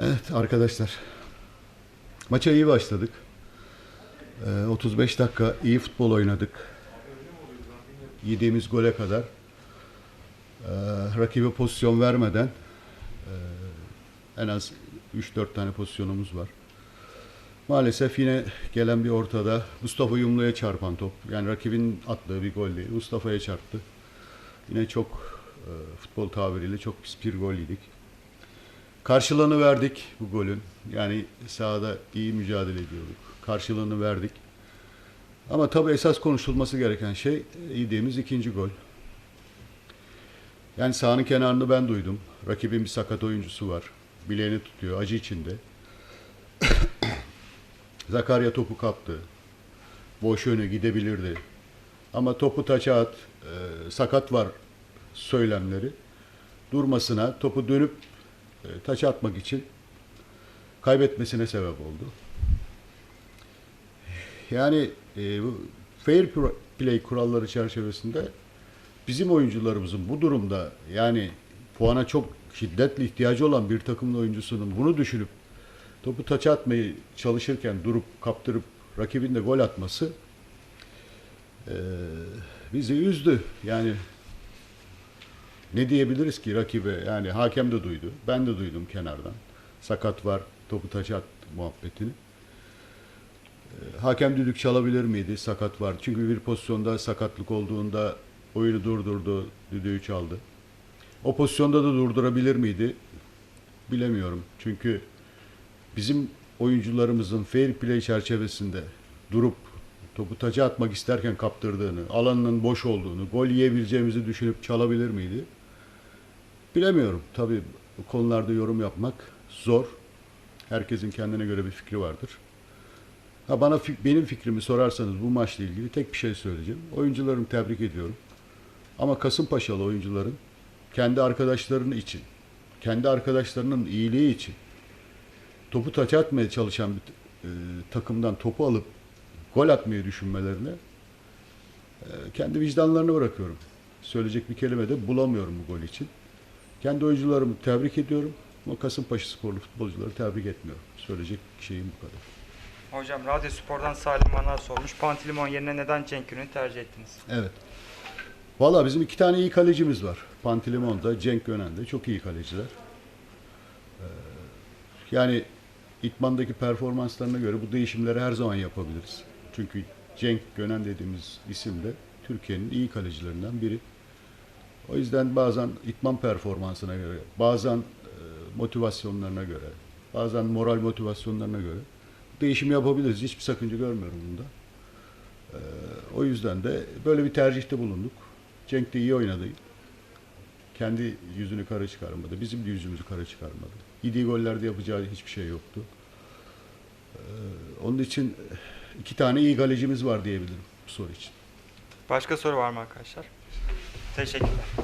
Evet arkadaşlar. Maça iyi başladık. Ee, 35 dakika iyi futbol oynadık. Yediğimiz gole kadar ee, rakibe pozisyon vermeden ee, en az 3-4 tane pozisyonumuz var. Maalesef yine gelen bir ortada Mustafa Yumlu'ya çarpan top. Yani rakibin attığı bir gol değil. Mustafa'ya çarptı. Yine çok futbol tabiriyle çok pis bir gol yedik. Karşılığını verdik bu golün. Yani sahada iyi mücadele ediyorduk. Karşılığını verdik. Ama tabii esas konuşulması gereken şey yediğimiz ikinci gol. Yani sahanın kenarını ben duydum. Rakibin bir sakat oyuncusu var. Bileğini tutuyor, acı içinde. Zakarya topu kaptı. Boş yönü gidebilirdi. Ama topu taça at, e, sakat var söylemleri durmasına, topu dönüp e, taça atmak için kaybetmesine sebep oldu. Yani e, bu fair play kuralları çerçevesinde bizim oyuncularımızın bu durumda yani puana çok şiddetli ihtiyacı olan bir takımın oyuncusunun bunu düşünüp topu taça atmayı çalışırken durup kaptırıp rakibin de gol atması e, bizi üzdü. Yani ne diyebiliriz ki rakibe? Yani hakem de duydu. Ben de duydum kenardan. Sakat var, topu taça at muhabbetini. Ee, Hakem düdük çalabilir miydi? Sakat var. Çünkü bir pozisyonda sakatlık olduğunda oyunu durdurdu, düdüğü çaldı. O pozisyonda da durdurabilir miydi? Bilemiyorum. Çünkü bizim oyuncularımızın fair play çerçevesinde durup topu taça atmak isterken kaptırdığını, alanının boş olduğunu, gol yiyebileceğimizi düşünüp çalabilir miydi? Bilemiyorum. Tabii bu konularda yorum yapmak zor. Herkesin kendine göre bir fikri vardır. Ha bana benim fikrimi sorarsanız bu maçla ilgili tek bir şey söyleyeceğim. Oyuncularımı tebrik ediyorum. Ama Kasımpaşalı oyuncuların kendi arkadaşlarının için, kendi arkadaşlarının iyiliği için topu taç atmaya çalışan bir e, takımdan topu alıp gol atmayı düşünmelerine e, kendi vicdanlarını bırakıyorum. Söyleyecek bir kelime de bulamıyorum bu gol için. Kendi oyuncularımı tebrik ediyorum ama Kasımpaşa sporlu futbolcuları tebrik etmiyorum. Söyleyecek şeyim bu kadar. Hocam Radyo Spor'dan Salim Manar sormuş. Pantilimon yerine neden Cenk Gün'ü tercih ettiniz? Evet. Valla bizim iki tane iyi kalecimiz var. Pantilimon'da, Cenk Gönen'de çok iyi kaleciler. Ee, yani İtman'daki performanslarına göre bu değişimleri her zaman yapabiliriz. Çünkü Cenk Gönen dediğimiz isim de Türkiye'nin iyi kalecilerinden biri. O yüzden bazen İtman performansına göre, bazen e, motivasyonlarına göre, bazen moral motivasyonlarına göre değişim yapabiliriz. Hiçbir sakınca görmüyorum bunda. Ee, o yüzden de böyle bir tercihte bulunduk. Cenk de iyi oynadı. Kendi yüzünü kara çıkarmadı. Bizim de yüzümüzü kara çıkarmadı. Yediği gollerde yapacağı hiçbir şey yoktu. Ee, onun için iki tane iyi kalecimiz var diyebilirim bu soru için. Başka soru var mı arkadaşlar? Teşekkürler.